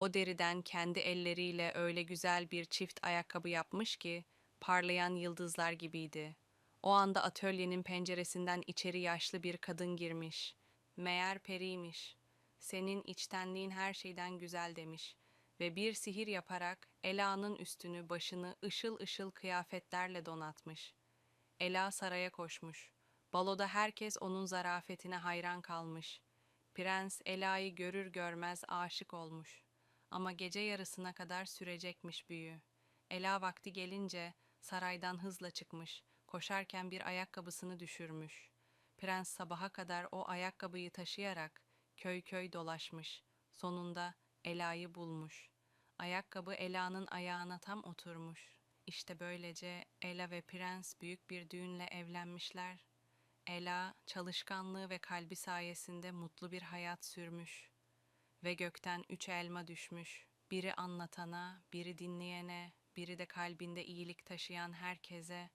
O deriden kendi elleriyle öyle güzel bir çift ayakkabı yapmış ki parlayan yıldızlar gibiydi. O anda atölyenin penceresinden içeri yaşlı bir kadın girmiş. Meğer periymiş. Senin içtenliğin her şeyden güzel demiş ve bir sihir yaparak Ela'nın üstünü başını ışıl ışıl kıyafetlerle donatmış. Ela saraya koşmuş. Baloda herkes onun zarafetine hayran kalmış. Prens Ela'yı görür görmez aşık olmuş. Ama gece yarısına kadar sürecekmiş büyü. Ela vakti gelince saraydan hızla çıkmış. Koşarken bir ayakkabısını düşürmüş. Prens sabaha kadar o ayakkabıyı taşıyarak köy köy dolaşmış. Sonunda Ela'yı bulmuş. Ayakkabı Ela'nın ayağına tam oturmuş. İşte böylece Ela ve prens büyük bir düğünle evlenmişler. Ela çalışkanlığı ve kalbi sayesinde mutlu bir hayat sürmüş. Ve gökten üç elma düşmüş. Biri anlatana, biri dinleyene, biri de kalbinde iyilik taşıyan herkese.